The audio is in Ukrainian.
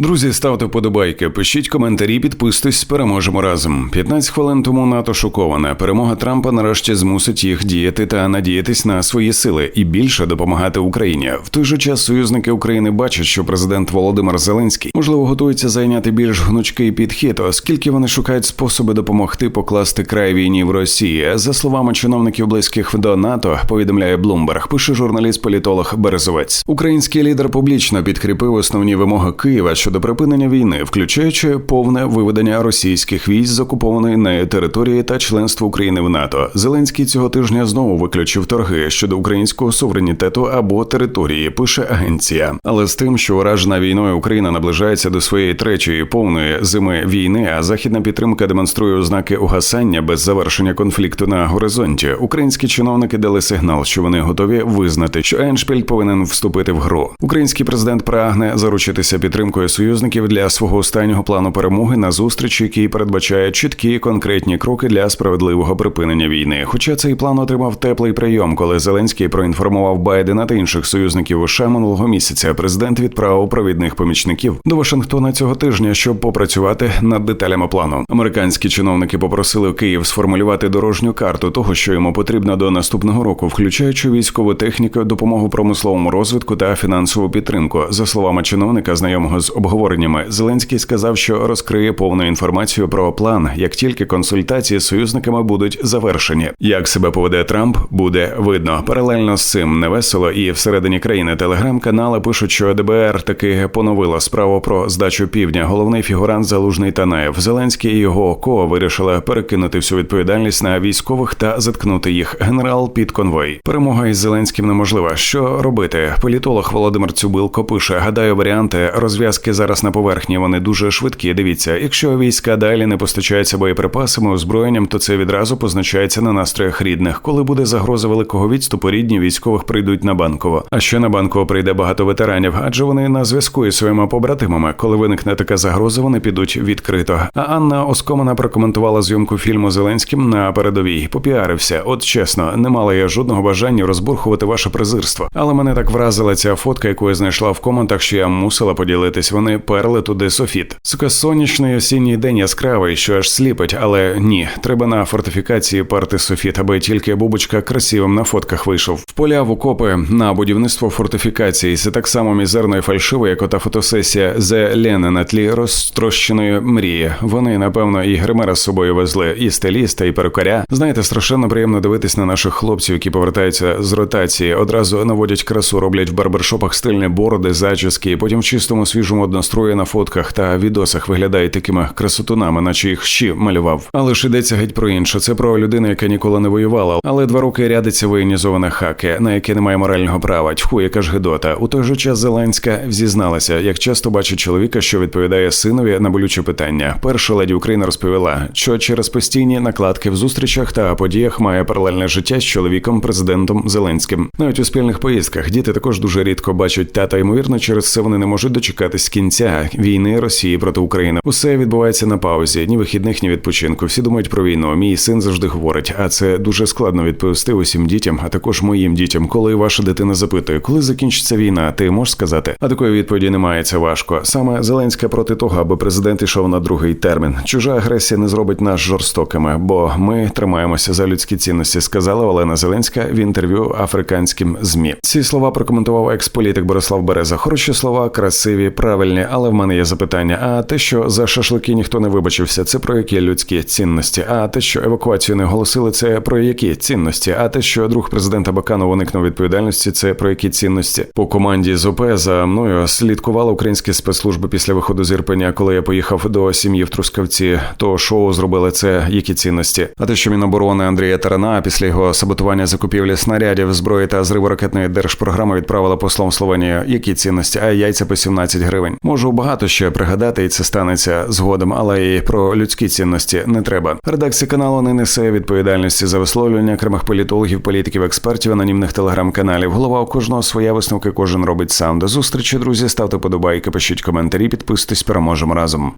Друзі, ставте вподобайки, пишіть коментарі, підписуйтесь, переможемо разом. 15 хвилин тому НАТО шоковане. Перемога Трампа нарешті змусить їх діяти та надіятись на свої сили і більше допомагати Україні. В той же час союзники України бачать, що президент Володимир Зеленський можливо готується зайняти більш гнучкий підхід, оскільки вони шукають способи допомогти покласти край війні в Росії. За словами чиновників близьких до НАТО, повідомляє Блумберг, пише журналіст-політолог Березовець. Український лідер публічно підкріпив основні вимоги Києва щодо припинення війни, включаючи повне виведення російських військ з окупованої нею території та членство України в НАТО. Зеленський цього тижня знову виключив торги щодо українського суверенітету або території. Пише агенція, але з тим, що уражена війною Україна наближається до своєї третьої повної зими війни, а західна підтримка демонструє ознаки угасання без завершення конфлікту на горизонті. Українські чиновники дали сигнал, що вони готові визнати, що Еншпіль повинен вступити в гру. Український президент прагне заручитися підтримкою союзників для свого останнього плану перемоги на зустріч, який передбачає чіткі конкретні кроки для справедливого припинення війни. Хоча цей план отримав теплий прийом, коли Зеленський проінформував Байдена та інших союзників США минулого місяця. Президент відправив провідних помічників до Вашингтона цього тижня, щоб попрацювати над деталями плану. Американські чиновники попросили Київ сформулювати дорожню карту того, що йому потрібно до наступного року, включаючи військову техніку, допомогу промисловому розвитку та фінансову підтримку. За словами чиновника, знайомого з обговореннями, Зеленський сказав, що розкриє повну інформацію про план, як тільки консультації з союзниками будуть завершені. Як себе поведе Трамп, буде видно. Паралельно з цим невесело і всередині країни телеграм-канали пишуть, що ДБР таки поновила справу про здачу півдня. Головний фігурант Залужний Танаєв. Зеленський і його ко вирішили перекинути всю відповідальність на військових та заткнути їх. Генерал під конвой. Перемога із Зеленським неможлива. Що робити? Політолог Володимир Цюбилко пише: гадаю, варіанти розв'язки зараз на поверхні. Вони дуже швидкі. Дивіться, якщо війська далі не постачаються боєприпасами, озброєнням, то це відразу позначається на настроях рідних. Коли буде загроза великого відступу, рідні військових прийдуть на банково. А ще на банково прийде багато ветеранів, адже вони на зв'язку із своїми побратимами. Коли виникне така загроза, вони підуть відкрито. А Анна Оскомана прокоментувала зйомку фільму Зеленським на передовій. Попіарився. От чесно, не мала я жодного бажання розбурхувати ваше презирство. Але мене так вразила ця фотка, яку я знайшла в коментах, що я мусила поділитись. Вони перли туди софіт. Сука, сонячний осінній день яскравий, що аж сліпить, але ні, треба на фортифікації парти софіт, аби тільки бубочка красивим на фотках вийшов. В поля в окопи на будівництво фортифікації. Це так само мізерно і фальшиво, як ота фотосесія Зе Лене на тлі розтрощеної мрії. Вони, напевно, і гримера з собою везли, і стиліста, і перукаря. Знаєте, страшенно приємно дивитись на наших хлопців, які повертаються з ротації. Одразу наводять красу, роблять в барбершопах стильні бороди, зачіски, потім в чистому свіжому однострої на фотках та відосах виглядають такими красотунами, наче їх щі малював. Але ж йдеться геть про інше. Це про людину, яка ніколи не воювала, але два роки рядиться воєнізоване хаки, на яке немає морального права. Тьху, яка ж гидота. У той же час Зеленська зізналася, як часто бачить чоловіка, що відповідає синові на болюче питання. Перша леді України розповіла, що через постійні накладки в зустрічах та подіях має паралельне життя з чоловіком, президентом Зеленським. Навіть у спільних поїздках діти також дуже рідко бачать тата. Ймовірно, через це вони не можуть дочекатись кінця війни Росії проти України. Усе відбувається на паузі, ні вихідних, ні відпочинку. Всі думають про війну. Мій син завжди говорить, а це дуже складно відповісти усім дітям, а також моїм дітям, коли ваша дитина запитує, коли закінчиться війна, ти можеш сказати? А такої відповіді немає. Це важко. Саме Зеленська проти того, аби президент ішов на другий термін. Чужа агресія не зробить нас жорстокими, бо ми тримаємося за людські цінності. Сказала Олена Зеленська в інтерв'ю африканським змі. Ці слова прокоментував експолітик Борислав Береза. Хороші слова, красиві, правильні, але в мене є запитання. А те, що за шашлики ніхто не вибачився, це про які людські цінності? А те, що евакуацію не оголосили, це про які цінності? А те, що друг президента Баканов уникнув відповідальності, це про які цінності? По команді з ОП за мною слідкували українські спецслужби після виходу з Ірпеня, коли я поїхав до сім'ї в Трускавці. То шоу зробили це які цінності? А те, що Міноборони Андрія Тарана після його саботування закупівлі снарядів, зброї та зриву ракетної держпрограми відправила послом в Словенію. Які цінності? А яйця по 17 гривень. Можу багато ще пригадати, і це станеться згодом, але і про людські цінності не треба. Редакція каналу не несе відповідальності за висловлювання окремих політологів, політиків, експертів, анонімних телеграм-каналів. Голова у кожного своя висновки, кожен робить сам. До зустрічі, друзі. Ставте подобайки, пишіть коментарі, підписуйтесь, переможемо разом.